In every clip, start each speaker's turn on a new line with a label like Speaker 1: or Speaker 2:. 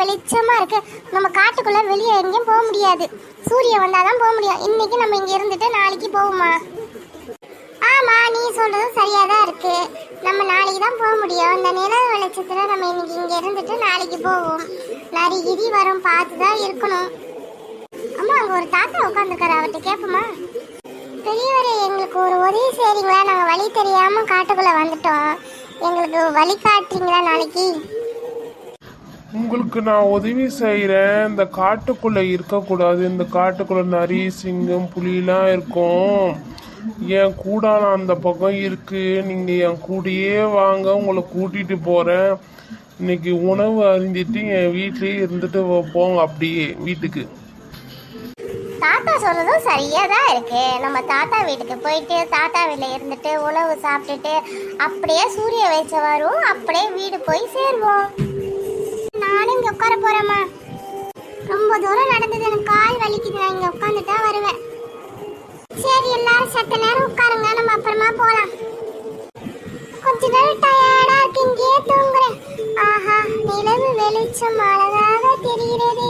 Speaker 1: வெளிச்சமா இருக்கு. நம்ம காட்டுக்குள்ள வெளியே எங்கேயும் போக முடியாது. சூரியன் வந்தாதான் போக முடியும். இன்னைக்கு நம்ம இங்க இருந்துட்டு நாளைக்கு போவோமா? ஆமா நீ சொல்றது சரியா தான் இருக்கு. நம்ம நாளைக்கு தான் போக முடியும். இந்த நிலவு வெளிச்சத்துல நம்ம இன்னைக்கு இங்க இருந்துட்டு நாளைக்கு போவோம். நரி கிரி வரும் பார்த்து தான் இருக்கணும். அம்மா அங்க ஒரு தாத்தா உட்காந்துருக்காரு அவர்கிட்ட கேட்போமா? பெரியவரே எங்களுக்கு ஒரு உதவி செய்றீங்களா? நாங்க வழி தெரியாம காட்டுக்குள்ள வந்துட்டோம். எங்களுக்கு வழி காட்டுறீங்களா நாளைக்கு?
Speaker 2: உங்களுக்கு நான் உதவி செய்கிறேன் இந்த காட்டுக்குள்ளே இருக்கக்கூடாது. இந்த காட்டுக்குள்ளே நரி சிங்கம் புலிலாம் இருக்கும். என் கூடான அந்த பக்கம் இருக்குது நீங்கள் என் கூடயே வாங்க. உங்களை கூட்டிகிட்டு போகிறேன் இன்னைக்கு உணவு அறிஞ்சிட்டு என் வீட்லேயே இருந்துட்டு போங்க அப்படியே வீட்டுக்கு.
Speaker 1: தாத்தா சொல்றதும் சரியா தான் இருக்கு. நம்ம தாத்தா வீட்டுக்கு போயிட்டு தாத்தா வீட்டில் இருந்துட்டு உணவு சாப்பிட்டுட்டு அப்படியே சூரிய வெளிச்சம் வரும் அப்படியே வீடு போய் சேருவோம். நானும் இங்க உட்கார போறேம்மா. ரொம்ப தூரம் நடந்தது. எனக்கு கால் வலிக்குது. நான் இங்க உட்காந்துட்டா வருவேன். சரி எல்லாரும் சத்த நேரம் உட்காருங்க. நம்ம அப்புறமா போலாம். கொஞ்ச நேரம் டயர்டா இருக்கு. இங்கேயே தூங்குறேன். ஆஹா நிலவு வெளிச்சம் அழகாக தெரிகிறது.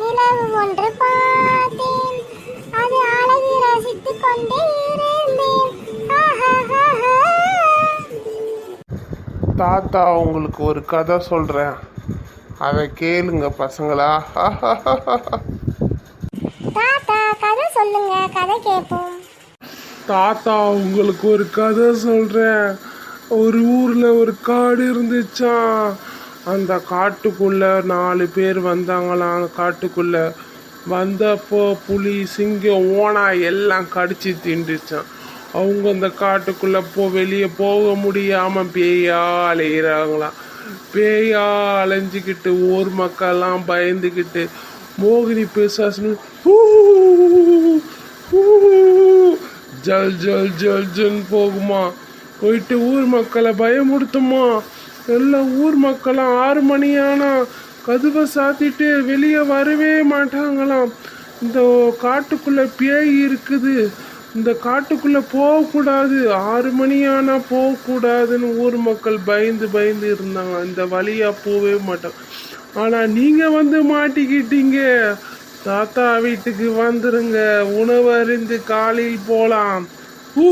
Speaker 1: நிலவு ஒன்று பார்த்தேன். அது அழகு ரசித்து கொண்டே இருந்தேன். ஆஹா,
Speaker 2: தாத்தா உங்களுக்கு ஒரு கதை சொல்கிறேன் அதை கேளுங்க பசங்களா.
Speaker 1: தாத்தா கதை சொல்லுங்க கதை கேட்போம்
Speaker 2: தாத்தா உங்களுக்கு ஒரு கதை சொல்றேன். ஒரு ஊர்ல ஒரு காடு இருந்துச்சாம் அந்த காட்டுக்குள்ள நாலு பேர் வந்தாங்களாம். காட்டுக்குள்ள வந்தப்போ புலி சிங்கம் ஓனா எல்லாம் கடிச்சு தின்றுச்சான் அவங்க அந்த காட்டுக்குள்ள போ வெளியே போக முடியாம பேயா அலையிறாங்களாம் பேயா அலைஞ்சிக்கிட்டு ஊர் மக்கள்லாம் பயந்துக்கிட்டு மோகினி பேசாசுன்னு ஜல் ஜல் ஜல் ஜல் போகுமா? போயிட்டு ஊர் மக்களை பயமுடுத்துமா எல்லாம் ஊர் மக்களாம் ஆறு மணி ஆனா கதுவை சாத்திட்டு வெளியே வரவே மாட்டாங்களாம். இந்த காட்டுக்குள்ள பேய் இருக்குது. இந்த காட்டுக்குள்ள போகக்கூடாது. ஆறு மணி ஆனா போகக்கூடாதுன்னு ஊர் மக்கள் பயந்து பயந்து இருந்தாங்க. இந்த வழியா போகவே மாட்டாங்க ஆனா நீங்க வந்து மாட்டிக்கிட்டீங்க. தாத்தா வீட்டுக்கு வந்துருங்க. உணவு அறிந்து காலையில் போலாம். ஊ.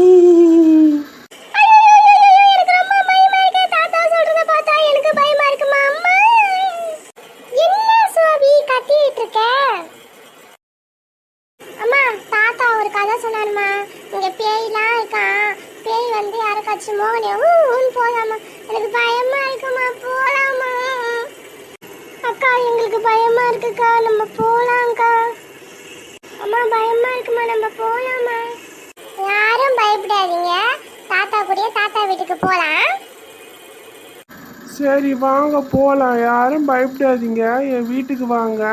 Speaker 1: வந்து யாருக்காச்சும் மோகனே போலாமா? எனக்கு பயமா இருக்குமா? போலாமா? அக்கா எங்களுக்கு பயமா இருக்குக்கா. நம்ம போலாம்க்கா. அம்மா பயமா இருக்குமா? நம்ம போலாமா? யாரும் பயப்படாதீங்க. தாத்தா கூடயே தாத்தா வீட்டுக்கு போலாம்.
Speaker 2: சரி வாங்க போகலாம் யாரும் பயப்படாதீங்க. என் வீட்டுக்கு வாங்க.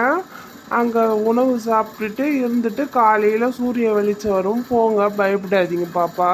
Speaker 2: அங்கே உணவு சாப்பிட்டுட்டு இருந்துட்டு காலையில் சூரிய வெளிச்சம் வரும். போங்க பயப்படாதீங்க பாப்பா.